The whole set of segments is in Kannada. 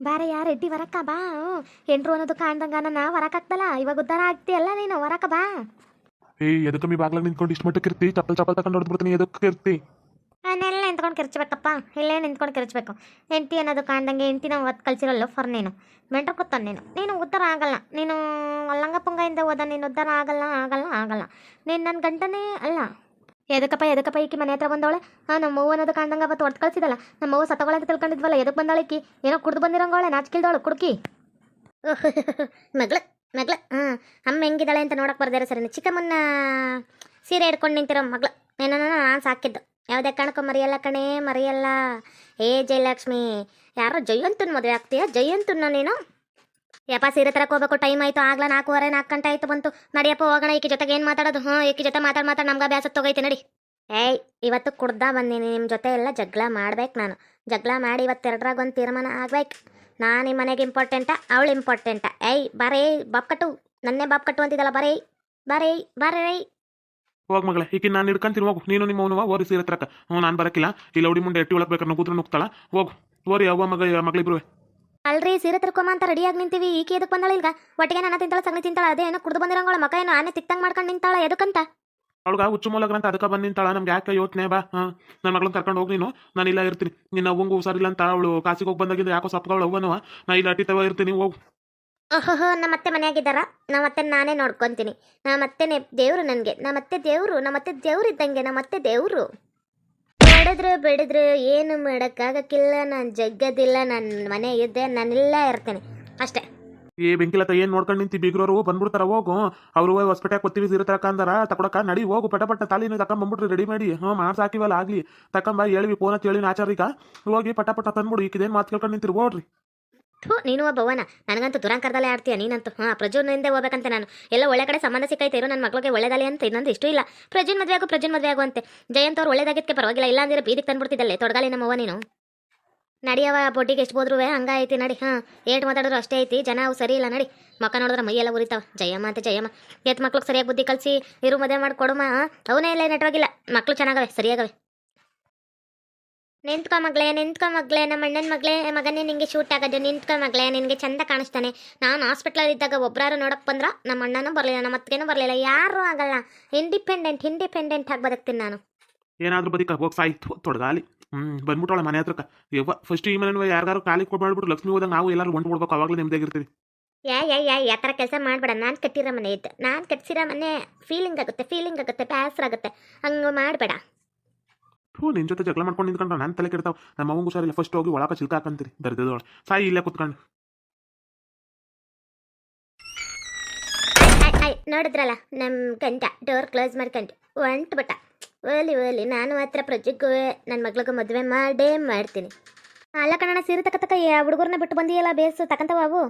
ಬಾರೆ ಯಾರು ರೆಡ್ಡಿ ವರಕ್ಕ ಬಾ ಹೆಂಡ್ರು ಅನ್ನೋದು ಕಾಣ್ದಂಗ ನನ್ನ ವರಕಾಗ್ತಲ್ಲ ಇವಾಗ ಉದ್ಧಾರ ಆಗ್ತೀಯಲ್ಲ ನೀನು ವರಕ ಬಾ. ಏ ಎದಕ್ಕೆ ಮೀ ಬಾಗ್ಲಾಗ ನಿಂತ್ಕೊಂಡು ಇಷ್ಟು ಮಟ್ಟಕ್ಕೆ ಇರ್ತಿ? ಚಪ್ಪಲ್ ಚಪ್ಪಲ್ ತಗೊಂಡು ಹೊಡೆದ್ಬಿಡ್ತೀನಿ ಎದಕ್ಕೆ ಇರ್ತಿ? ನಾನೆಲ್ಲ ನಿಂತ್ಕೊಂಡು ಕಿರ್ಚ್ಬೇಕಪ್ಪ ಇಲ್ಲೇ ನಿಂತ್ಕೊಂಡು ಕಿರ್ಚ್ಬೇಕು. ಹೆಂಡ್ತಿ ಅನ್ನೋದು ಕಾಣ್ದಂಗೆ ಹೆಂಡ್ತಿನ ಒತ್ತು ಕಲ್ಸಿರಲ್ಲ ಫರ್ ನೀನು. ಮೆಂಟ್ರ್ ಕೂತಾನೆ ನೀನು. ನೀನು ಉದ್ಧಾರ ಆಗಲ್ಲ. ನೀನು ಲಂಗ ಪುಂಗದಿಂದ ಹೋದ ನೀನು ಉದ್ಧಾರ ಆಗಲ್ಲ ಆಗಲ್ಲ ಆಗಲ್ಲ. ನೀನು ನನ್ನ ಗಂಟನೇ ಅಲ್ಲ. ಎದಕ್ಕಪ್ಪ ಎದಕ್ಕಪ್ಪ ಈಕಿ ಮನೆ ಹತ್ರ ಬಂದವಳೆ? ಹಾಂ ನಮ್ಮ ಅವ್ವ ಅನ್ನೋದು ಕಾಣ್ದಂಗೆ ಅವತ್ತು ಹೊಟ್ಟು ಕಳ್ಸಿದಲ್ಲ. ನಮ್ಮ ಅವ್ವ ಸತ್ತಗೊಳಗೆ ತಿಳ್ಕೊಂಡಿದ್ವಲ್ಲ ಎದಕ್ಕೆ ಬಂದಾಳೆ ಏನೋ ಕುಡ್ದು ಬಂದಿರಂಗೋಳೆ ನಾಚಿಕಿಲ್ದವಳು ಕುಡ್ಕಿ. ಮಗ್ಳ ಮಗ್ಳ. ಹಾಂ, ಅಮ್ಮ ಹೆಂಗಿದ್ದಾಳೆ ಅಂತ ನೋಡಕ್ಕೆ ಬರ್ದಾರೆ ಸರಿ. ಚಿಕ್ಕಮ್ಮನ್ನ ಸೀರೆ ಹಿಡ್ಕೊಂಡು ನಿಂತಿರೋ ಮಗ್ಳು. ಏನೋ ನಾನು ಸಾಕಿದ್ದು ಯಾವುದೇ ಕಾರಣಕ್ಕೂ ಮರೆಯಲ್ಲ ಕಣೇ, ಮರೆಯಲ್ಲ. ಏ, ಜಯಲಕ್ಷ್ಮಿ, ಯಾರೋ ಜಯಂತನ ಮದುವೆ ಆಗ್ತೀಯಾ? ಜಯಂತನ ನೀನು ಯಪ್ಪ ಸೀರೆ ತರಕ್ಕೆ ಹೋಗ್ಬೇಕು ಟೈಮ್ ಆಯ್ತು, ಆಗ್ಲಾ ನಾಲ್ಕೂವರೆ ನಾಲ್ಕು ಗಂಟೆ ಆಯ್ತು ಬಂತು. ನಡಿಯಪ್ಪ, ಹೋಗೋಣ, ಈಕೆ ಜೊತೆಗೆ ಏನು ಮಾತಾಡೋದು? ಹ್ಞೂ ಈಕೆ ಜೊತೆ ಮಾತಾಡ್ ಮಾತಾಡ್, ನಮ್ಗೆ ಅಭ್ಯಾಸ ತೊಗೈತೆ ನಡಿ. ಏಯ್, ಇವತ್ತು ಕುಡ್ದ ಬಂದೀನಿ ನಿಮ್ಮ ಜೊತೆ ಎಲ್ಲ ಜಗಳ ಮಾಡ್ಬೇಕು ನಾನು. ಜಗಳ ಮಾಡಿ ಇವತ್ತೆರಡರಾಗ ಒಂದು ತೀರ್ಮಾನ ಆಗ್ಬೇಕು. ನಾನು ನಿಮ್ ಮನೆಗೆ ಇಂಪಾರ್ಟೆಂಟಾ ಅವಳು ಇಂಪಾರ್ಟೆಂಟಾ ಏಯ್, ಬಾರೇ, ಬಾಪ್ ಕಟ್ಟು. ನನ್ನೇ ಬಾಪ್ ಕಟ್ಟು ಅಂತಿದ್ದಲ್ಲ ಬರೇ ಬರೇ ಬರೇ. ಹೋಗ್ ಮಗಳೇ ನಾನು ಹಿಡ್ಕೊಂತೀನಿ, ಹೋಗು. ನೀನು ನಿಮ್ಮ ಅವನು ಓರಿ ಸೀರೆ ತರಕ. ಹ್ಞೂ ನಾನು ಬರಕಿಲ್ಲ. ಇಲ್ಲ ಲೌಡಿ ಮುಂಡೆ ಎಟ್ಟಿ ಒಳಗೆ ಬೇಕಾದ್ರೆ ಕೂತ್ರು ನುಗ್ತಾಳ ಹೋಗು. ಓರಿ ಅವ್ವ ಮಗ ಮಗಳಿಬ್ರು ಅಲ್ರಿ ಸೀರೆ ತರ್ಕೊಂಬ ಅಂತ ರೆಡಿಯಾಗಿ ನಿಂತೀವಿ. ಈಕೆ ಎದಕ್ಕೆ ಬಂದಳ ಈಗ ಒಟ್ಟಿಗೆ ನನ್ನ ತಿಂತಾಳ ಸಗಣಿ ತಿಂತಾಳ ಅದೇ ಏನೋ ಕುಡ್ದು ಬಂದಿರಂಗಳ ಮಕ ಏನೋ ಆನೆ ತಿಕ್ತಂಗ್ ಮಾಡ್ಕೊಂಡು ನಿಂತಾಳ ಎದಕ್ಕಂತ? ಅವಳಗ ಹುಚ್ಚು ಮೂಲಕ ಅಂತ ಅದಕ್ಕೆ ಬಂದು ನಿಂತಾಳ ನಮ್ಗೆ ಯಾಕೆ ಯೋಚನೆ ಬಾ ಹಾಂ? ನನ್ನ ಮಗಳನ್ನ ಕರ್ಕೊಂಡು ಹೋಗಿ ನೀನು ನಾನು ಇಲ್ಲ ಇರ್ತೀನಿ. ನಿನ್ನ ಅವ್ವಂಗೂ ಹುಷಾರಿಲ್ಲ ಅಂತ ಅವಳು ಕಾಸಿಗೆ ಹೋಗಿ ಬಂದಾಗಿಂದ ಯಾಕೋ ಸಪ್ಗಳು ಅವ್ವನವ ನಾ ಇಲ್ಲ ಅಟ್ಟಿತವ ಇರ್ತೀನಿ ಹೋಗು. ಓಹೋ ನಮ್ಮ ಅತ್ತೆ ಮನೆಯಾಗಿದ್ದಾರ? ನಾ ಮತ್ತೆ ನಾನೇ ನೋಡ್ಕೊಂತೀನಿ. ನಮ್ಮ ಮತ್ತೆ ದೇವ್ರು ನನಗೆ. ನಮ್ಮ ಮತ್ತೆ ದೇವ್ರು ನಮ್ಮ ಮತ್ತೆ ದೇವ್ರು ಇದ್ದಂಗೆ ನಮ್ಮ ಅತ್ತೆ ದೇವ್ರು. ಬೆಳೆದ್ರು ಬೆಳೆದ್ರು ಏನು ಮಾಡೋಕ್ಕಾಗಕ್ಕಿಲ್ಲ, ನಾನು ಜಗ್ಗದಿಲ್ಲ ನನ್ನ ಮನೆ ಇದ್ದೆ, ನಾನೆಲ್ಲ ಇರ್ತೇನೆ. ಅಷ್ಟೇ. ಏ ಬೆಂಕಿಲತ್ತ ಏನು ನೋಡ್ಕೊಂಡು ನಿಂತಿ ಬೀಗ್ರವರು? ಬಂದ್ಬಿಡ್ತಾರ, ಹೋಗು. ಅವರು ಹಾಸ್ಪಿಟ್ಯಾಗ ಕೊತ್ತೀವಿ ಸೀರೆ ತರಕಂದಾರ ತಕೊಡಕ ನಡಿ, ಹೋಗು. ಪಟ ಪಟ ತಾಲಿನ ತಕೊಂಬಂದ್ಬಿಟ್ರಿ ರೆಡಿ ಮಾಡಿ. ಹ್ಞೂ ಮಾಡ್ಸಿ ಹಾಕಿವಲ್ಲ, ಆಗಲಿ. ತಕೊಂಬ ಹೇಳಿವಿ ಫೋನ್ ಹಚ್ಚಿ ಹೇಳಿ ಆಚಾರೀಗ ಹೋಗಿ ಪಟ ಪಟ ತಂದ್ಬಿಡು. ಈಕಿದೇನು ಮಾತು ಕೇಳ್ಕೊಂಡು ನಿಂತಿರು, ಹೋಗ್ರಿ. ಥೂ, ನೀನು ಒಬ್ಬವನ ನನಗಂತೂ ದುರಂಕರದಲ್ಲೇ ಆಡ್ತೀಯ, ನೀನಂತೂ. ಹಾಂ ಪ್ರಜುನಿಂದ ಹೋಗ್ಬೇಕಂತ ನಾನು. ಎಲ್ಲ ಒಳ್ಳೆ ಕಡೆ ಸಂಬಂಧ ಸಿಕ್ಕೈತೆ ಇರೋ ನನ್ನ ಮಗಳಿಗೆ ಒಳ್ಳೆದಾಲಿ ಅಂತ ಇನ್ನೊಂದು ಇಷ್ಟು ಇಲ್ಲ. ಪ್ರಜುನ್ ಮದುವೆ ಆಗು ಪ್ರಜುನ್ ಮದುವೆ ಆಗುವಂತೆ ಜಯಂತ ಅವ್ರು ಒಳ್ಳೇದಾಗಿದ್ದಕ್ಕೆ ಪರವಾಗಿಲ್ಲ ಇಲ್ಲ ಅಂದ್ರೆ ಬೀದಿಗೆ ತಂದ್ಬಿಡ್ತಿದ್ದಲ್ಲೇ. ತೊಡಗಾಲಿ ನಮ್ಮವ್ವ ನೀನು. ನಡಿಯವ ಬೊಡ್ಡಿಗೆ ಎಷ್ಟು ಹಂಗ ಐತಿ, ನಡಿ. ಹಾಂ, ಏಟ್ ಮಾತಾಡಿದ್ರು ಅಷ್ಟೇ ಐತಿ, ಜನ ಅವು ಸರಿ ಇಲ್ಲ, ನಡಿ. ಮಕ್ಕ ನೋಡಿದ್ರೆ ಮೈಯೆಲ್ಲ ಉರಿತಾವ. ಜಯಮ್ಮ ಅಂತ ಜಯಮ್ಮ. ಎತ್ ಮಕ್ಳಿಗೆ ಸರಿಯಾಗಿ ಬುದ್ಧಿ ಕಲಿಸಿ, ಇರು ಮದುವೆ ಮಾಡಿ ಕೊಡುಮ ಅವನೇ ಇಲ್ಲ ನೆಟ್ವಾಗಿಲ್ಲ. ಮಕ್ಕಳು ಚೆನ್ನಾಗವೆ, ಸರಿಯಾಗವೆ. ನಿಂತ್ಕೊ ಮಗಳೇ ನಿಂತ್ಕೊ ಮಗಳೇ ನಮ್ಮ ಅಣ್ಣನ ಮಗಳೇ ಮಗನೇ ನಿಂಗೆ ಶೂಟ್ ಆಗೋದು ನಿಂತ್ಕೊ ಮಗಳೇ ನಿನಗೆ ಚಂದ ಕಾಣಿಸ್ತಾನೆ. ನಾನು ಹಾಸ್ಪಿಟ್ಲಲ್ಲಿ ಇದ್ದಾಗ ಒಬ್ಬರಾರು ನೋಡಕ್ಕೆ ಬಂದ್ರ ನಮ್ಮ ಅಣ್ಣನೂ ಬರಲಿಲ್ಲ ನಮ್ಮ ಅತ್ತಿಗೆನೂ ಬರಲಿಲ್ಲ ಯಾರೂ ಆಗಲ್ಲ. ಇಂಡಿಪೆಂಡೆಂಟ್ ಇಂಡಿಪೆಂಡೆಂಟ್ ಆಗಿ ಬದುಕ್ತೀನಿ ನಾನು. ಏನಾದರೂ ಬದಿಕ ಹೋಗಿ ಸಾಯ್ತು ತೊಡಗಾಲಿ. ಹ್ಞೂ ಬಂದ್ಬಿಟ್ಟವಳ ಮನೆ ಹತ್ರಕ್ಕೆ. ಯವ್ವ ಫಸ್ಟ್ ಈ ಮನೆ ಯಾರಿಗಾರು ಕಾಲಿಗೆ ಕೊಡ್ಬಾಡ್ಬಿಟ್ಟು ಲಕ್ಷ್ಮಿ ಹೋದಾಗ ನಾವು ಎಲ್ಲರೂ ಹೊಂಟು ಬಿಡ್ಬೇಕು ಅವಾಗಲೇ ನಿಮ್ದಾಗಿರ್ತೀವಿ ಯಾ ಯಾ ಯಾ ಯಾ ಥರ ಕೆಲಸ ಮಾಡಬೇಡ ನಾನು ಕಟ್ಟಿರೋ ಮನೆ ಇತ್ತು ನಾನು ಕಟ್ಟಿಸಿರೋ ಮನೆ ಫೀಲಿಂಗ್ ಆಗುತ್ತೆ ಫೀಲಿಂಗ್ ಆಗುತ್ತೆ ಬೇಸರ ಆಗುತ್ತೆ. ಹಂಗೆ ಮಾಡಬೇಡ. ಹ್ಞೂ ನಿನ್ನ ಜೊತೆ ಜಗಳ ಮಾಡ್ಕೊಂಡು ನಿಂತ್ಕೊಂಡ್ರೆ ನನ್ನ ತಲೆ ಕೆಡ್ತಾವ. ನಮ್ಮ ಅವಂಗೂ ಹುಷಾರಿಲ್ಲ. ಫಸ್ಟ್ ಹೋಗಿ ಒಳಕ ಚಿಲ್ಕ ಹಾಕಂತೀರಿ. ದರ್ದದೊಳ ಸಾಯಿ ಇಲ್ಲೇ ಕುತ್ಕೊಂಡು. ನೋಡಿದ್ರಲ್ಲ? ನಮ್ಮ ಗಂಟ ಡೋರ್ ಕ್ಲೋಸ್ ಮಾಡ್ಕೊಂಡು ಒಂಟು ಬಟ್ಟ. ಓಲಿ ಓಲಿ, ನಾನು ಮಾತ್ರ ಪ್ರಜೆಗೂ ನನ್ನ ಮಗ್ಳಿಗೆ ಮದುವೆ ಮಾಡೇ ಮಾಡ್ತೀನಿ. ಅಲ್ಲ ಕಣ ಸೀರೆ ತಕ್ಕ ತಕ್ಕ ಹುಡುಗರನ್ನ ಬಿಟ್ಟು ಬಂದಿಯಲ್ಲ, ಬೇಸು ತಕ್ಕಂತವ ಅವು?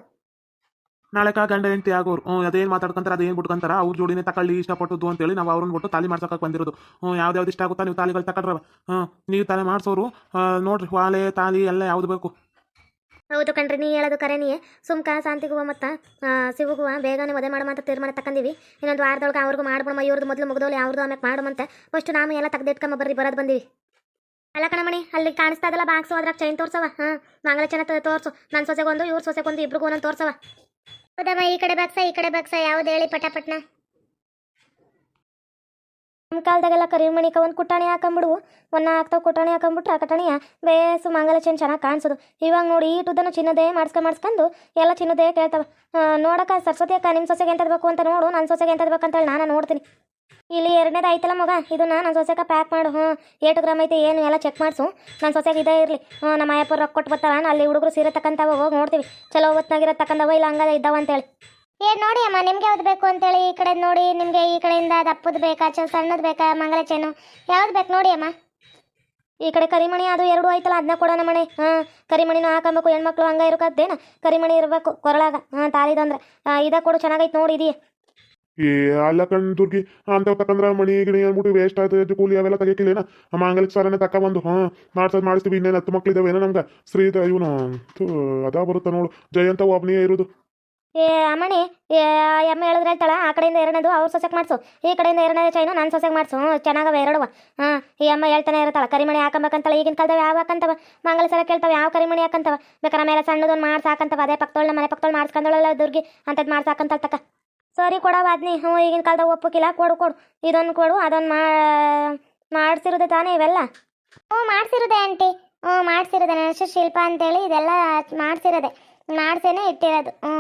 ನಾಳೆ ಕಾ ಗಂಡ ಹೆಂಡತಿ ಆಗೋರು. ಹ್ಞೂ ಅದೇನು ಮಾತಾಡ್ಕೊಂತಾರೆ, ಅದೇನು ಬಿಟ್ಕೊಂತಾರ, ಅವ್ರ ಜೋಡಿನೇ ತಕೊಳ್ಳಿ ಇಷ್ಟಪಟ್ಟದ್ದು ಅಂತೇಳಿ ನಾವು ಅವ್ರನ್ನ ಬಿಟ್ಟು ತಾಲಿ ಮಾಡ್ಸೋಕೆ ಬಂದಿರೋದು. ಹ್ಞೂ ಯಾವ್ದು ಇಷ್ಟ ಆಗುತ್ತಾ ನೀವು ತಾಲಿಗಳು ತಕೊಂಡ್ರವ ಹ್ಞೂ ನೀವು ತಾಲಿ ಮಾಡಿಸೋರು ನೋಡ್ರಿ ವಾಲೆ ತಾಲಿ ಎಲ್ಲ ಯಾವ್ದು ಬೇಕು. ಹೌದು ಕಣ್ರಿ, ನೀ ಹೇಳೋದು ಕರೆ ನೀ ಸುಮ್ಕ ಶಾಂತಿಗುವ ಮತ್ತು ಸಿವುಗುವ ಬೇಗನೆ ಮದುವೆ ಅಂತ ತೀರ್ಮಾನ ತಕ್ಕಂದಿವಿ. ಇನ್ನೊಂದು ವಾರದೊಳಗೆ ಅವ್ರಿಗೂ ಮಾಡ್ಬಿಡಮ್ಮ ಇವ್ರದ್ದು ಮೊದಲು ಮುಗ್ದೋಲಿ ಅವ್ರದ್ದು ಆಮೇಲೆ ಮಾಡಮಂತೆ ಫಸ್ಟ್ ನಾವು ಎಲ್ಲ ತೆಗ್ದಿಟ್ಕೊಂಬ ಬರ್ರಿ, ಬರೋದು ಬಂದಿವಿ. ಅಲ್ಲ ಕಣಮಣಿ ಅಲ್ಲಿ ಕಾಣಿಸ್ತಾ ಇದಲ್ಲ ಬಾಕ್ಸು, ಅದ್ರಾಗ ಚೈನ್ ತೋರ್ಸವ. ಹಾಂ ಮಂಗಳ ಚೆನ್ನ ತೋರ್ಸು. ನನ್ನ ಸೊಸೆಗೊಂದು, ಇವ್ರ ಸೊಸೆಗೊಂದು, ಇಬ್ರಿಗೂ ಒಂದೊಂದು ತೋರ್ಸವ. ಹೌದಮ್ಮ ಈ ಕಡೆ ಬಾಕ್ಸ ಈ ಕಡೆ ಬಾಕ್ಸ ಯಾವ್ದು ಹೇಳಿ ಪಟಾಪಟ್ನ? ನಮ್ಮ ಕಾಲದಾಗೆಲ್ಲ ಕರಿಮಣಿಕ ಒಂದು ಕುಟಾಣಿ ಹಾಕೊಂಬಿಡು ಒಂದು ಹಾಕ್ತಾವ ಕುಟಾಣಿ ಹಾಕೊಂಬಿಟ್ರೆ ಆ ಕಟಾಣಿಯ ಬೇಸು ಮಂಗಲ ಚೆನ್ನ ಚೆನ್ನಾಗಿ ಕಾಣಿಸೋದು. ಇವಾಗ ನೋಡಿ ಈ ಟುದ್ದನ್ನು ಚಿನ್ನದೇ ಮಾಡಿಸ್ಕೊಂಡ್ ಮಾಡಿಸ್ಕೊಂಡು ಎಲ್ಲ ಚಿನ್ನದೇ ಕೇಳ್ತಾವ. ನೋಡಕ್ಕ, ಸರಸ್ವತಿ ಅಕ್ಕ ನಿಮ್ಮ ಸೊಸೆಗೆ ಎಂತದ್ಬೇಕು ಅಂತ ನೋಡು ನನ್ನ ಸೊಸೆಗೆ ಎಂತದ್ಬೇಕು ಅಂತ ಅಂತೇಳಿ ನಾನು ನೋಡ್ತೀನಿ. ಇಲ್ಲಿ ಎರಡನೇದು ಐತಲ್ಲ ಮಗ? ಇದನ್ನ ನನ್ನ ಸೊಸೆಗೆ ಪ್ಯಾಕ್ ಮಾಡು ಹ್ಞೂ ಏಟು ಗ್ರಾಮ್ ಐತೆ, ಏನು ಎಲ್ಲ ಚೆಕ್ ಮಾಡಿಸು. ನನ್ನ ಸೊಸೆಗೆ ಇದೇ ಇರಲಿ. ಹ್ಞೂ ನಮ್ಮ ಅಯ್ಯಪ್ಪ ರೊಕ್ಕ ಕೊಟ್ಟು ಬರ್ತಾವ ಅಲ್ಲಿ ಹುಡುಗರು ಸೀರೆ ತಕ್ಕಂತಾವ ಹೋಗಿ ನೋಡ್ತೀವಿ. ಚಲೋ ಹೊತ್ನಾಗಿರೋ ತಕ್ಕಂದವ ಇಲ್ಲ ಹಂಗಾದ ಇದ್ದಾವ ಅಂತೇಳಿ. ಏ, ನೋಡಿ ಅಮ್ಮ, ನಿಮ್ಗೆ ಯಾವ್ದು ಬೇಕು ಅಂತೇಳಿ? ಈ ಕಡೆ ನೋಡಿ, ನಿಮಗೆ ಈ ಕಡೆಯಿಂದ ದಪ್ಪದ ಬೇಕಾ, ಚ, ಸಣ್ಣದು ಬೇಕಾ, ಮಂಗಳ ಚೇನು? ಯಾವ್ದು ಬೇಕು ನೋಡಿ ಅಮ್ಮ. ಈ ಕಡೆ ಕರಿಮಣಿ, ಅದು ಎರಡು ಐತಲ್ಲ ಅದನ್ನ ಕೊಡೋಣ ಮಣೆ. ಹಾಂ ಕರಿಮಣಿನೂ ಹಾಕೊಬೇಕು, ಹೆಣ್ಮಕ್ಳು ಹಂಗೆ ಇರೋಕದ್ದೇನ ಕರಿಮಣಿ ಇರಬೇಕು, ಕೊರಳಾಗ. ಹಾಂ ತಾಲಿದಂದ್ರೆ ಇದ ಕೊಡು, ಚೆನ್ನಾಗೈತೆ ನೋಡಿ ಇದೆಯಾ ಏ, ಅಲ್ಲ ಕಣ್ ದುರ್ಗಿ, ಅಂತ ತಕಂದ್ರ ಮಣಿ ಗಿಣಿ ಅಂದ್ಬಿಟ್ಟು ವೇಸ್ಟ್ ಆಯ್ತು ಕೂಲಿ ಅವೆಲ್ಲ ತೆಗಿಯಕ್ಕಿಲ್ಲೇನ? ಮಾಂಗಲಿಕ ಸಾರನೇ ತಕ್ಕ ಬಂದು, ಹಾಂ, ಮಾಡ್ಸೋದು ಮಾಡಿಸ್ತೀವಿ, ಇನ್ನೇನು ಹತ್ತು ಏನೋ ನಮ್ಗೆ? ಶ್ರೀ ಇವನು ಅದ ಬರುತ್ತ ನೋಡು, ಜಯಂತ ಒಬ್ಬನೇ ಇರೋದು. ಏ, ಅಮ್ಮಣಿ, ಏ ಎಮ್ಮೆ ಹೇಳಿದ್ರೆ ಹೇಳ್ತಾಳ, ಆ ಕಡೆಯಿಂದ ಎರಡನೇದು, ಅವ್ರ ಸೊಸೆಗೆ ಮಾಡಿಸು. ಈ ಕಡೆಯಿಂದ ಎರಡನೇ ಚೈನು ನನ್ನ ಸೊಸೆಗೆ ಮಾಡಿಸು ಚೆನ್ನಾಗವ ಎರಡವ. ಹಾಂ, ಈ ಅಮ್ಮ ಹೇಳ್ತಾನೆ ಇರ್ತಾಳ, ಕರಿಮಣಿ ಹಾಕಂಬೇಕಂತಳ, ಈಗಿನ ಕಾಲದಾಗ ಯಾವ ಹಾಕಂತವ? ಮಂಗಲ ಸಲ ಕೇಳ್ತಾವ, ಯಾವ ಕರಿಮಣಿ ಹಾಕಂತವ? ಬೇಕಾರ ಮೇಲೆ ಸಣ್ಣದೊಂದು ಮಾಡ್ಸಾಕಂತವ ಅದೇ ಪಕ್ಕದೊಳ್ಳೆ ಮನೆ ಪಕ್ಕದೊಳ್ಳೆ ಮಾಡ್ಸ್ಕೊಂಡಳಲ್ಲ ದುರ್ಗಿ ಅಂಥದ್ದು ಮಾಡ್ಸಿ ಹಾಕಂತಳ ತಕ್ಕ ಸರಿ ಕೊಡವ ಅದ್ನಿ ಹ್ಞೂ ಈಗಿನ ಕಾಲದಾಗ ಒಪ್ಪಕ್ಕಿಲ್ಲ ಕೊಡು ಕೊಡು. ಇದೊಂದು ಕೊಡು ಅದೊಂದು ಮಾ ಮಾಡಿಸಿರೋದೆ ತಾನೇ ಇವೆಲ್ಲ? ಹ್ಞೂ ಮಾಡಿಸಿರೋದೆ ಆಂಟಿ. ಹ್ಞೂ ಮಾಡಿಸಿರೋದೆ. ನನ್ನ ಹೆಸರು ಶಿಲ್ಪ ಅಂತೇಳಿ ಇದೆಲ್ಲ ಮಾಡಿಸಿರೋದೆ. ಮಾಡಿಸೇನೆ ಇಟ್ಟಿರೋದು. ಹ್ಞೂ.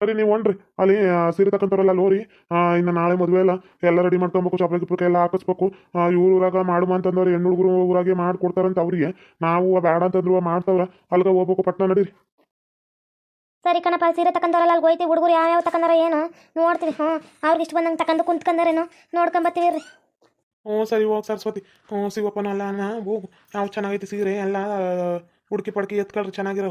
ಸರಿ ನೀವು ಹೊಂಡ್ರಿ. ಅಲ್ಲಿ ಸೀರೆ ತಕೊಂತಾರಲ್ಲ ಲೋರಿ ಆ, ಇನ್ನು ನಾಳೆ ಮದುವೆ ಎಲ್ಲ ಎಲ್ಲ ರೆಡಿ ಮಾಡ್ಕೊಬೇಕು ಚಪ್ರ ಗಿಪ್ರಕ್ಕೆ ಎಲ್ಲ ಹಾಕಿಸ್ಬೇಕು. ಇವ್ರ ಊರಾಗ ಮಾಡುಮ ಅಂತಂದವ್ರು ಹೆಣ್ಣು ಹುಡುಗರು ಊರಾಗೆ ಮಾಡ್ಕೊಡ್ತಾರಂತ ಅವ್ರಿಗೆ. ನಾವು ಬೇಡ ಅಂತಂದ್ರು ಮಾಡ್ತಾವ್ರ. ಅಲ್ಗ ಹೋಗ್ಬೇಕು ಪಟ್ನ ನಡೀರಿ. ಸರಿ ಕಣಪ್ಪ ಸೀರೆ ತಕೊಂಡವ್ರಲ್ಲ ಅಲ್ಲಿ ಹೋಯ್ತಿ ಹುಡುಗರು ಯಾವ್ಯಾವ ತಕೊಂಡಾರ ಏನು? ನೋಡ್ತೀವಿ ಹ್ಞೂ ಅವ್ರಿಗೆ ಇಷ್ಟು ಬಂದಂಗೆ ತಕೊಂಡು ಕುಂತ್ಕೊಂಡಾರೇನು ನೋಡ್ಕೊಂಬತ್ತೀವಿ ರೀ ಹ್ಞೂ ಸರಿ ಹೋಗಿ ಸರಸ್ವತಿ. ಹ್ಞೂ ಶಿವಪ್ಪನಲ್ಲ ನಾ ಹೋಗು. ನಾವು ಚೆನ್ನಾಗೈತಿ ಸೀರೆ ಎಲ್ಲ ಹುಡುಕಿ ಪಡ್ಕಿ ಎತ್ಕೊಳ್ರಿ ಚೆನ್ನಾಗಿರೋ.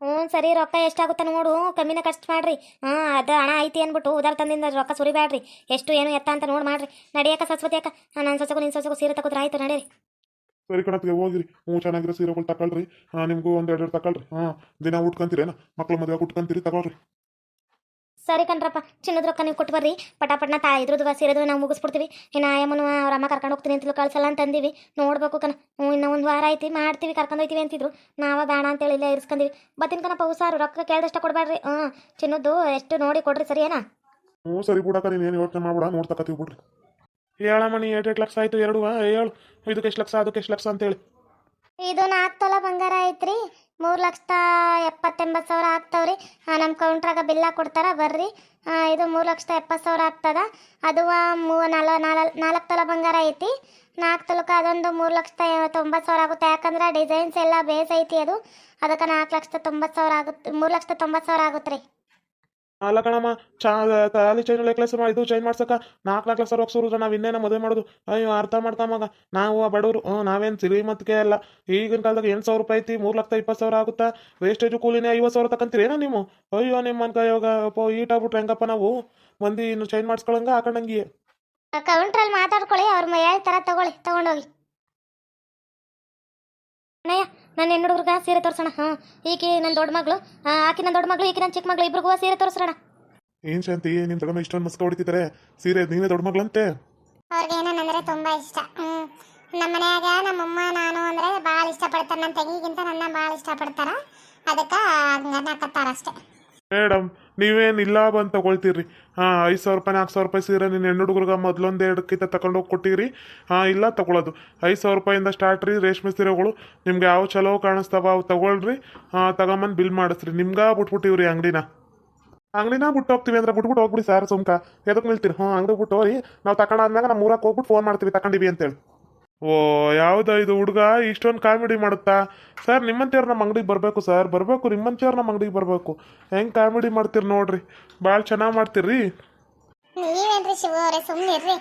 ಹ್ಞೂ ಸರಿ ರೊಕ್ಕ ಎಷ್ಟಾಗುತ್ತೆ ನೋಡು ಕಮ್ಮಿನ ಖರ್ಚು ಮಾಡ್ರಿ. ಹಾಂ ಅದು ಹಣ ಐತಿ ಅಂದ್ಬಿಟ್ಟು ಉದಾರ ತಂದಿಂದ ರೊಕ್ಕ ಸುರಿಬೇಡ್ರಿ ಎಷ್ಟು ಏನು ಎತ್ತ ಅಂತ ನೋಡಿ ಮಾಡ್ರಿ. ನಡಿಯಕ್ಕ ಸರಸ್ವತಿ ಅಕ್ಕ. ನನ್ನ ಸೊಸಗು ನಿನ್ನ ಸೊಸಗು ಸೀರೆ ತಗೋದ್ರೆ ಆಯ್ತು ನಡೀರಿ. ಸರಿ ಕಣತ್ಗೆ ಹೋಗಿರಿ. ಹ್ಞೂ ಚೆನ್ನಾಗಿರೋ ಸೀರೆಗಳು ತಗೊಳ್ರಿ ಹಾಂ ನಿಮಗೂ ಒಂದು ಎರಡು ತಗೊಳ್ರಿ ಹಾಂ ದಿನ ಉಟ್ಕೊಂತೀರೇನ ಮಕ್ಳು ಮದುವೆ ಉಟ್ಕೊಂತೀರಿ ತಗೊಳ್ರಿ. ಸರಿ ಕಣ್ರಪ್ಪ ಚಿನ್ನದ ರೊಕ್ಕ ನೀವು ಕೊಟ್ಟು ಬರ್ರಿ ಪಟಾಪಟ್ನ ತಾ ಇದ್ರದ್ದು ಸೀರೆದು ನಾವು ಮುಗಿಸ್ಬಿಡ್ತೀವಿ. ಇನ್ನು ಆಯಮ್ಮನ ಅವ್ರ ಅಮ್ಮ ಕರ್ಕೊಂಡು ಹೋಗ್ತೀನಿ ಅಂತಲೂ ಕಳ್ಸಲ್ಲ ಅಂತ ಅಂದಿವಿ ನೋಡ್ಬೇಕು ಕಣ. ಹ್ಞೂ ಇನ್ನೂ ಒಂದು ವಾರ ಐತಿ ಮಾಡ್ತೀವಿ ಕರ್ಕೊಂಡು ಹೋಯ್ತೀವಿ ಅಂತಿದ್ರು. ನಾವ ಬೇಡ ಅಂತೇಳಿ ಇಲ್ಲೇ ಇರಿಸ್ಕೊಂಡಿವಿ ಬತ್ತಿನ ಕಣಪ್ಪ ಹುಷಾರು ರೊಕ್ಕ ಕೇಳ್ದಷ್ಟ ಕೊಡಬೇಡ್ರಿ ಹ್ಞೂ ಚಿನ್ನದ್ದು ಎಷ್ಟು ನೋಡಿ ಕೊಡ್ರಿ ಸರಿ ಏನಾ? ಹ್ಞೂ ಸರಿ ಬಿಡಕ್ಕ ನೀನು ಏನು ಯೋಚನೆ ಮಾಡ್ಬಿಡ ನೋಡ್ತಕತ್ತೀವಿ ಬಿಡ್ರಿ. ಹೇಳಮ್ಮಣಿ ಎರಡು ಎರಡು ಲಕ್ಷ ಆಯ್ತು, ಎರಡು ಹೇಳು ಇದಕ್ಕೆ ಎಷ್ಟು ಲಕ್ಷ ಅದಕ್ಕೆ ಎಷ್ಟು ಲಕ್ಷ ಅಂತೇಳಿ. ಇದು ನಾಲ್ಕು ತೊಲ ಬಂಗಾರ ಐತ್ರಿ. ಮೂರು ಲಕ್ಷದ ಎಪ್ಪತ್ತೆಂಬತ್ತು ಸಾವಿರ ಆಗ್ತಾವ್ರಿ. ನಮ್ಮ ಕೌಂಟ್ರಾಗ ಬಿಲ್ಲ ಕೊಡ್ತಾರ, ಬರ್ರಿ. ಇದು ಮೂರು ಲಕ್ಷದ ಎಪ್ಪತ್ತು ಸಾವಿರ ಆಗ್ತದ. ಅದು ಮೂ ನಾಲ್ ನಾಲ್ಕು ತೊಲ ಬಂಗಾರ ಐತಿ. ನಾಲ್ಕು ತೊಲಕ ಅದೊಂದು ಮೂರು ಲಕ್ಷದ ತೊಂಬತ್ತು ಸಾವಿರ ಆಗುತ್ತೆ. ಯಾಕಂದ್ರೆ ಡಿಸೈನ್ಸ್ ಎಲ್ಲ ಬೇಸ್ ಐತಿ ಅದು. ಅದಕ್ಕೆ ನಾಲ್ಕು ಲಕ್ಷದ ತೊಂಬತ್ತು ಸಾವಿರ ಆಗುತ್ತೆ, ಮೂರು ಲಕ್ಷದ ತೊಂಬತ್ತು ಸಾವಿರ ಆಗುತ್ತೆ ರೀ ಅಲ್ಲ ಕಣಮ್ಮ, ಚಾ ತಾಲಿ ಚೈನ್ ನೆಕ್ಲೆಸ್ ಇದು ಚೈನ್ ಮಾಡ್ಸಕ್ಕ ನಾಲ್ಕು ನಾಲ್ಕು ಲಕ್ಷ ಸುರಿದ್ರೆ, ನಾವು ಇನ್ನೇನ ಮದುವೆ ಮಾಡೋದು? ಅಯ್ಯೋ, ಅರ್ಥ ಮಾಡ್ತಾ ಮಗ. ನಾವು ಬಡವರು ಹ್ಞೂ ನಾವೇನು ಶ್ರೀಮಂತಿಕೆ ಅಲ್ಲ. ಈಗಿನ ಕಾಲದಾಗ ಎಂಟು ಸಾವಿರ ರೂಪಾಯಿ ಐತಿ, ಮೂರು ಲಕ್ಷ ಇಪ್ಪತ್ತು ಸಾವಿರ ಆಗುತ್ತಾ? ವೇಸ್ಟೇಜು ಕೂಲಿನೇ ಐವತ್ತು ಸಾವಿರ ತಗೊಂತೀರೇನ ನೀವು? ಅಯ್ಯೋ ನಿಮ್ಮ ಕೈಯೋಗ ಅಪ್ಪ ಈಟ್ ಆಗ್ಬಿಟ್ರೆ ಹೆಂಗಪ್ಪ ನಾವು? ಮಂದಿ ಇನ್ನು ಚೈನ್ ಮಾಡಿಸ್ಕೊಳಂಗ ಹಾಕೊಂಡಂಗಿ ಕೌಂಟ್ರಲ್ಲಿ ಮಾತಾಡ್ಕೊಳ್ಳಿ, ಅವ್ರ ಹೇಳ್ತಾರ ತಗೊಳ್ಳಿ, ತಗೊಂಡೋಗಿ. ಅಣ್ಣಯ್ಯ ನನ್ನ ಹೆಣ್ಣು ಹುಡುಗ ಸೀರೆ ತೋರಿಸೋಣ. ಹಾಂ ಈಕೆ ನನ್ನ ದೊಡ್ಡ ಮಗಳು ಆಕೆ ನನ್ನ ದೊಡ್ಡ ಮಗಳು ಈಕೆ ನನ್ನ ಚಿಕ್ಕ ಮಗಳು ಇಬ್ರಿಗೂ ಸೀರೆ ತೋರಿಸೋಣ. ಏನು ಶಾಂತಿ ನಿಮ್ಮ ದೊಡ್ಡಮ್ಮ ಇಷ್ಟೊಂದು ಮಸ್ಕ ಹೊಡಿತಿದ್ದಾರೆ ಸೀರೆ ನೀನೇ ದೊಡ್ಡ ಮಗಳಂತೆ? ಅವ್ರಿಗೆ ಏನಂದ್ರೆ ತುಂಬಾ ಇಷ್ಟ. ಹ್ಮ್ ನಮ್ಮ ಮನ್ಯಾಗ ನಮ್ಮಮ್ಮ ನಾನು ಅಂದ್ರೆ ಭಾಳ ಇಷ್ಟಪಡ್ತಾರೆ ನನ್ನ ತಂಗಿಗಿಂತ ನನ್ನ ಭಾಳ ಇಷ್ಟಪಡ್ತಾರ. ಅದಕ್ಕೆ ಹಂಗನ್ನಕತ್ತಾರ ಅಷ್ಟೇ. ಮೇಡಮ್, ನೀವೇನು ಇಲ್ಲ ಬಂದು ತಗೊಳ್ತೀರಿ. ಹಾಂ, ಐದು ಸಾವಿರ ರೂಪಾಯಿ, ನಾಲ್ಕು ಸಾವಿರ ರೂಪಾಯಿ ಸೀರೆ ನಿನ್ನ ಹೆಣ್ಣು ಹುಡುಗರಿಗೆ ಮೊದಲೊಂದು ಎರಡಕ್ಕಿಂತ ತಗೊಂಡೋಗಿ ಕೊಟ್ಟಿರಿ. ಹಾಂ, ಇಲ್ಲ ತಗೊಳ್ಳೋದು ಐದು ಸಾವಿರ ರೂಪಾಯಿಂದ ಸ್ಟಾರ್ಟ್ ರೀ ರೇಷ್ಮೆ ಸೀರೆಗಳು. ನಿಮ್ಗೆ ಯಾವ ಚಲೋ ಕಾಣಿಸ್ತಾವ ಅವು ತಗೊಳ್ರಿ. ಹಾಂ, ತಗೊಂಬಂದು ಬಿಲ್ ಮಾಡಿಸ್ರಿ. ನಿಮ್ಗೆ ಬಿಟ್ಬಿಟ್ಟಿವ್ರಿ ಅಂಗಡಿನ. ಅಂಗಡಿನ ಬಿಟ್ಟು ಹೋಗ್ತೀವಿ ಅಂದ್ರೆ ಬಿಟ್ಬಿಟ್ಟು ಹೋಗ್ಬಿಡಿ ಸರ್ ಸುಮ್ಕ. ಎದಕ್ಕೆ ನಿಲ್ತೀರಿ? ಹ್ಞೂ ಅಂಗಡಿ ಬಿಟ್ಟು ಹೋಗಿ ನಾವು ತಗೊಂಡಾದ್ಮೇಲೆ ನಮ್ಮ ಊರಾಗ ಹೋಗ್ಬಿಟ್ಟು ಫೋನ್ ಮಾಡ್ತೀವಿ. ತಗೊಂಡಿವಿ ಅಂತೇಳಿ. ಓ ಯಾವ್ದ ಇದು ಹುಡುಗ ಇಷ್ಟೊಂದು ಕಾಮಿಡಿ ಮಾಡುತ್ತಾ? ಸರ್ ನಿಮ್ಮಂತೇವ್ರು ನಮ್ಮ ಅಂಗಡಿಗೆ ಬರಬೇಕು ಸರ್. ಬರಬೇಕು ನಿಮ್ಮಂತೇವ್ರು ನಮ್ಮ ಅಂಗಡಿಗೆ ಬರಬೇಕು. ಹೆಂಗೆ ಕಾಮಿಡಿ ಮಾಡ್ತೀರಿ ನೋಡ್ರಿ. ಭಾಳ ಚೆನ್ನಾಗಿ ಮಾಡ್ತೀರಿ ನೀವೇನ್ರಿ ಶಿವ ಅವರೇ ಸುಮ್ಮನಿರ್ರಿ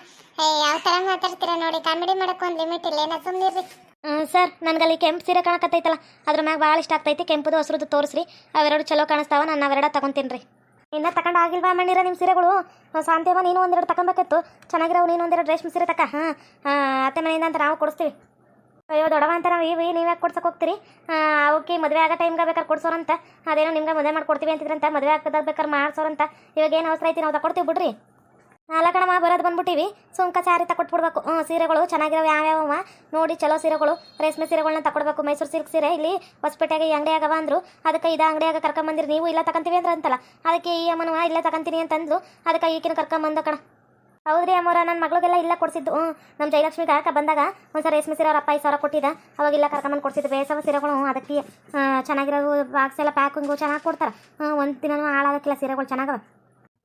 ಯಾವ ಥರ ಮಾತಾಡ್ತೀರಾ ನೋಡಿ ಕಾಮಿಡಿ ಮಾಡಕ್ಕೆ ಒಂದು ಲಿಮಿಟ್ ಇಲ್ಲ ಏನೋ ಸುಮ್ಮನಿರ್ರಿ ಸರ್ ನನಗಲ್ಲಿ ಕೆಂಪು ಸೀರೆ ಕಾಣಕತ್ತೈತಲ್ಲ ಅದ್ರ ಮ್ಯಾಗ ಭಾಳ ಇಷ್ಟ ಆಗ್ತೈತಿ ಕೆಂಪುದು ಹಸ್ರದ್ದು ತೋರಿಸ್ರಿ ಅವೆರಡು ಚಲೋ ಕಾಣಿಸ್ತಾವ ನಾನು ಅವೆರಡ ತಗೊಂತೀನಿ ರೀ ಇನ್ನ ತಗೊಂಡು ಆಗಿಲ್ವಾ ಮಣ್ಣಿರ ನಿಮ್ಮ ಸೀರೆಗಳು? ಸಾಂತೇವ, ನೀನು ಒಂದೆರಡು ತಗೊಬೇಕಿತ್ತು ಚೆನ್ನಾಗಿರೋ ನೀನು ಒಂದೆರಡು ರೇಷ್ಮೆ ಸೀರೆ ತಕ. ಹಾಂ ಅತ್ತೆ ಮನೆಯಿಂದ ಅಂತ ನಾವು ಕೊಡಿಸ್ತೀವಿ. ಅಯ್ಯೋ, ದೊಡ್ಡವ ಅಂತ ನಾವು ಇವಿ, ನೀವು ಯಾಕೆ ಕೊಡ್ಸಕ್ಕೆ ಹೋಗ್ತೀರಿ? ಅವಕ್ಕೆ ಮದುವೆ ಆಗೋ ಟೈಮ್ಗೆ ಬೇಕಾದ್ರೆ ಕೊಡ್ಸೋರಂತ. ಅದೇನೋ ನಿಮ್ಗೆ ಮದುವೆ ಮಾಡ್ಕೊಡ್ತೀವಿ ಅಂತಿದ್ರಂತ, ಮದುವೆ ಆಗ್ತದಾಗ ಬೇಕಾದ್ರೆ ಮಾಡ್ಸೋರಂತ. ಇವಾಗ ಏನು ಅವಸರ ಐತಿ, ನಾವು ತಗೊಡ್ತೀವಿ ಬಿಡ್ರಿ. ಅಲ್ಲ ಕಣಮ್ಮ ಬರೋದು ಬಂದ್ಬಿಟ್ಟಿವಿ. ಸುಂಕ ಸಾರಿ ತಕೊಟ್ಬಿಡ್ಬೇಕು ಹ್ಞೂ ಸೀರೆಗಳು ಚೆನ್ನಾಗಿರೋ ಯಾವ್ಯಾವ ನೋಡಿ, ಚಲೋ ಸೀರೆಗಳು. ರೇಷ್ಮೆ ಸೀರೆಗಳನ್ನ ತಕೊಡ್ಬೇಕು ಮೈಸೂರು ಸಿಲ್ಕ್ ಸೀರೆ. ಇಲ್ಲಿ ಹೊಸಪೇಟೆಗೆ ಈ ಅಂಗಡಿಯಾಗವ ಅಂದ್ರು. ಅದಕ್ಕೆ ಇದು ಅಂಗಡಿಯಾಗ ಕರ್ಕೊಂಬಂದಿರಿ. ನೀವು ಇಲ್ಲ ತಗೊಂತೀವಿ ಅಂದ್ರೆ ಅಂತಲ್ಲ. ಅದಕ್ಕೆ ಈ ಅಮ್ಮನವ ಇಲ್ಲೇ ತಗೊಂತೀನಿ ಅಂತಂದ್ಲು ಅದಕ್ಕೆ ಈಕಿನ ಕರ್ಕೊಂಬಂದ ಕಣ. ಹೌದ್ರಿ ಅಮ್ಮರ ನನ್ನ ಮಗಳಿಗೆಲ್ಲ ಇಲ್ಲ ಕೊಡ್ಸಿದ್ದು. ಹ್ಞೂ ನಮ್ಮ ಜಯಲಕ್ಷ್ಮಿ ಆಕ ಬಂದಾಗ ಒಂದ್ಸಲ ರೇಷ್ಮೆ ಸೀರೆ ಅವ್ರ ಅಪ್ಪ ಐದು ಸಾವಿರ ಕೊಟ್ಟಿದ್ದ ಅವಾಗೆಲ್ಲ ಕರ್ಕೊಂಬಂದು ಕೊಡಿಸಿದ್ದು. ಬೇಸವ ಸೀರೆಗಳು. ಅದಕ್ಕೆ ಚೆನ್ನಾಗಿರೋ ಬಾಕ್ಸ್ ಎಲ್ಲ ಪ್ಯಾಕಿಂಗು ಚೆನ್ನಾಗಿ ಕೊಡ್ತಾರೆ. ಹ್ಞೂ ಒಂದು ದಿನವೂ ಹಾಳಾಗಕ್ಕಿಲ್ಲ ಸೀರೆಗಳು. ಚೆನ್ನಾಗವ.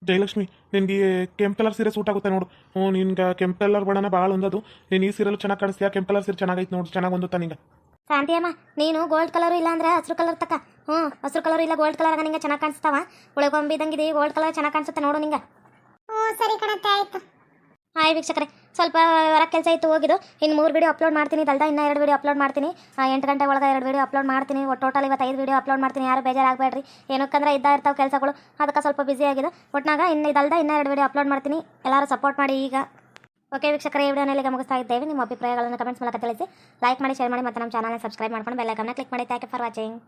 ಜಯಲಕ್ಷ್ಮಿ ನಿನಗೆ ಕೆಂಪು ಕಲರ್ ಸೀರೆ ಸೂಟ್ ಆಗುತ್ತೆ ನೋಡು. ಹ್ಞೂ ನಿನ್ಗೆ ಕೆಂಪು ಕಲರ್ ಬಣ್ಣನ ಭಾಳ ಒಂದದು. ನೀನು ಈ ಸೀರೆಲು ಚೆನ್ನಾಗಿ ಕಾಣಿಸ್ತೀಯ? ಕೆಂಪು ಕಲರ್ ಸೀರೆ ಚೆನ್ನಾಗೈತೆ ನೋಡು ಚೆನ್ನಾಗಿ ಹೊಂದುತ್ತಾ ನಿಂಗೆ. ಶಾಂತಿಯಮ್ಮ ನೀನು ಗೋಲ್ಡ್ ಕಲರ್ ಇಲ್ಲ ಅಂದ್ರೆ ಹಸಿರು ಕಲರ್ ತಕ್ಕ ಹ್ಞೂ ಹಸಿರು ಕಲರ್ ಇಲ್ಲ ಗೋಲ್ಡ್ ಕಲರ್ ನಿಂಗೆ ಚೆನ್ನಾಗಿ ಕಾಣಿಸ್ತಾವ? ಉಳಗೊಂಬಿದಂಗಿದೆ ಗೋಲ್ಡ್ ಕಲರ್ ಚೆನ್ನಾಗಿ ಕಾಣಿಸುತ್ತೆ ನೋಡು ನಿಂಗೆ. ಹ್ಞೂ ಸರಿ ಕಣತ್ತೆ ಆಯ್ತು. ಹಾಯ್ ವೀಕ್ಷಕರೇ. ಸ್ವಲ್ಪ ಹೊರ ಕೆಲಸ ಇತ್ತು, ಹೋಗಿದ್ದು. ಇನ್ನು ಮೂರು ವಿಡಿಯೋ ಅಪ್ಲೋಡ್ ಮಾಡ್ತೀನಿ. ದಲ್ದ ಇನ್ನೂ ಎರಡು ವಿಡಿಯೋ ಅಪ್ಲೋಡ್ ಮಾಡ್ತೀನಿ. ಎಂಟು ಗಂಟೆ ಒಳಗೆ ಎರಡು ವಿಡಿಯೋ ಅಪ್ಲೋಡ್ ಮಾಡ್ತೀನಿ. ಒಟ್ಟು ಟೋಟಲ್ ಇವತ್ತು ಐದು ವಿಡಿಯೋ ಅಪ್ಲೋಡ್ ಮಾಡ್ತೀನಿ. ಯಾರು ಬೇಜಾರಾಗಬೇಡ್ರಿ. ಏನಕ್ಕಂದ್ರೆ ಇದ್ದ ಇರ್ತಾವೆ ಕೆಲಸಗಳು. ಅದಕ್ಕೆ ಸ್ವಲ್ಪ ಬಿಸಿ ಆಗಿದೆ ಒಟ್ನಾಗ ಇನ್ನು ಇದಲ್ದ ಇನ್ನೂ ಎರಡು ವಿಡಿಯೋ ಅಪ್ಲೋಡ್ ಮಾಡ್ತೀನಿ. ಎಲ್ಲರೂ ಸಪೋರ್ಟ್ ಮಾಡಿ ಈಗ. ಓಕೆ ವೀಕ್ಷಕರೇ, ಈ ವಿಡಿಯೋನಲ್ಲಿ ಮುಗಿಸ್ತಾ ಇದ್ದೇವೆ. ನಿಮ್ಮ ಅಭಿಪ್ರಾಯಗಳನ್ನು ಕಮೆಂಟ್ಸ್ ಮೂಲಕ ತಿಳಿಸಿ. ಲೈಕ್ ಮಾಡಿ ಶೇರ್ ಮಾಡಿ, ಮತ್ತು ನಮ್ಮ ಚಾನಲ್ನ ಸಬ್ಸ್ಕ್ರೈಬ್ ಮಾಡ್ಕೊಂಡು ಬೆಲ್ಲೈಕನ್ನ ಕ್ಲಿಕ್ ಮಾಡಿ. Thank you for watching